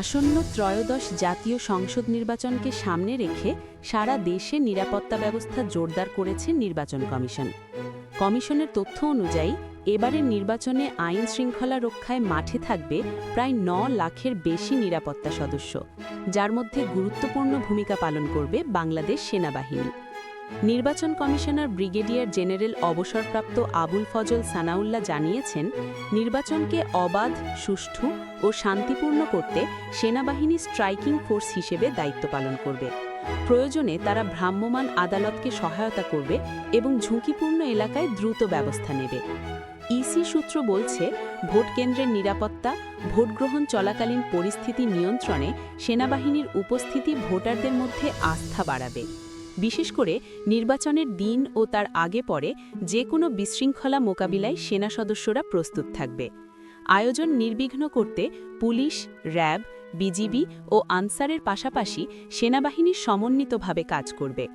আসন্ন ত্রয়োদশ জাতীয় সংসদ নির্বাচনকে সামনে রেখে সারা দেশে নিরাপত্তা ব্যবস্থা জোরদার করেছে নির্বাচন কমিশন। কমিশনের তথ্য অনুযায়ী, এবারের নির্বাচনে আইন শৃঙ্খলা রক্ষায় মাঠে থাকবে প্রায় ন লাখের বেশি নিরাপত্তা সদস্য, যার মধ্যে গুরুত্বপূর্ণ ভূমিকা পালন করবে বাংলাদেশ সেনাবাহিনী। নির্বাচন কমিশনার ব্রিগেডিয়ার জেনারেল অবসরপ্রাপ্ত আবুল ফজল সানাউল্লাহ জানিয়েছেন, নির্বাচনকে অবাধ, সুষ্ঠু ও শান্তিপূর্ণ করতে সেনাবাহিনী স্ট্রাইকিং ফোর্স হিসেবে দায়িত্ব পালন করবে। প্রয়োজনে তারা ভ্রাম্যমাণ আদালতকে সহায়তা করবে এবং ঝুঁকিপূর্ণ এলাকায় দ্রুত ব্যবস্থা নেবে। ইসি সূত্র বলছে, ভোট কেন্দ্রের নিরাপত্তা ভোটগ্রহণ চলাকালীন পরিস্থিতি নিয়ন্ত্রণে সেনাবাহিনীর উপস্থিতি ভোটারদের মধ্যে আস্থা বাড়াবে। বিশেষ করে নির্বাচনের দিন ও তার আগে পরে যে কোনো বিশৃঙ্খলা মোকাবিলায় সেনা সদস্যরা প্রস্তুত থাকবে। আয়োজন নির্বিঘ্ন করতে পুলিশ, র্যাব, বিজিবি ও আনসারের পাশাপাশি সেনাবাহিনী সমন্বিতভাবে কাজ করবে।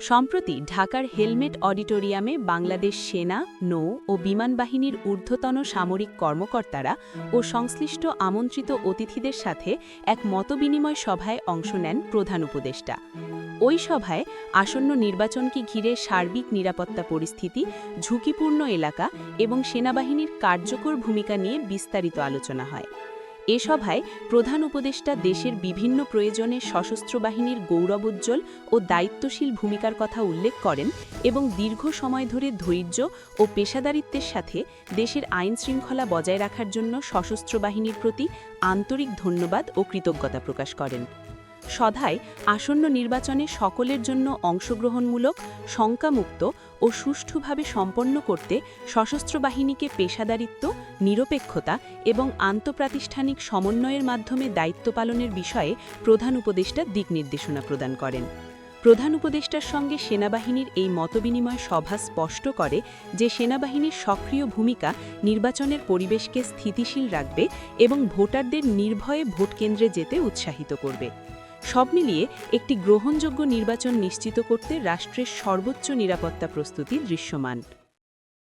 সম্প্রতি ঢাকার হেলমেট অডিটোরিয়ামে বাংলাদেশ সেনা, নৌ ও বিমান বাহিনীর ঊর্ধ্বতন সামরিক কর্মকর্তারা ও সংশ্লিষ্ট আমন্ত্রিত অতিথিদের সাথে এক মতবিনিময় সভায় অংশ নেন প্রধান উপদেষ্টা। ওই সভায় আসন্ন নির্বাচনকে ঘিরে সার্বিক নিরাপত্তা পরিস্থিতি, ঝুঁকিপূর্ণ এলাকা এবং সেনাবাহিনীর কার্যকর ভূমিকা নিয়ে বিস্তারিত আলোচনা হয়। এ সভায় প্রধান উপদেষ্টা দেশের বিভিন্ন প্রয়োজনে সশস্ত্র বাহিনীর গৌরবোজ্জ্বল ও দায়িত্বশীল ভূমিকার কথা উল্লেখ করেন এবং দীর্ঘ সময় ধরে ধৈর্য ও পেশাদারিত্বের সাথে দেশের আইন শৃঙ্খলা বজায় রাখার জন্য সশস্ত্র বাহিনীর প্রতি আন্তরিক ধন্যবাদ ও কৃতজ্ঞতা প্রকাশ করেন। সধায় আসন্ন নির্বাচনে সকলের জন্য অংশগ্রহণমূলক, শঙ্কামুক্ত ও সুষ্ঠুভাবে সম্পন্ন করতে সশস্ত্র বাহিনীকে পেশাদারিত্ব, নিরপেক্ষতা এবং আন্তঃপ্রাতিষ্ঠানিক সমন্বয়ের মাধ্যমে দায়িত্ব পালনের বিষয়ে প্রধান উপদেষ্টা দিক নির্দেশনা প্রদান করেন। প্রধান উপদেষ্টার সঙ্গে সেনাবাহিনীর এই মতবিনিময় সভা স্পষ্ট করে যে সেনাবাহিনীর সক্রিয় ভূমিকা নির্বাচনের পরিবেশকে স্থিতিশীল রাখবে এবং ভোটারদের নির্ভয়ে ভোটকেন্দ্রে যেতে উৎসাহিত করবে। সব মিলিয়ে একটি গ্রহণযোগ্য নির্বাচন নিশ্চিত করতে রাষ্ট্রের সর্বোচ্চ নিরাপত্তা প্রস্তুতি দৃশ্যমান।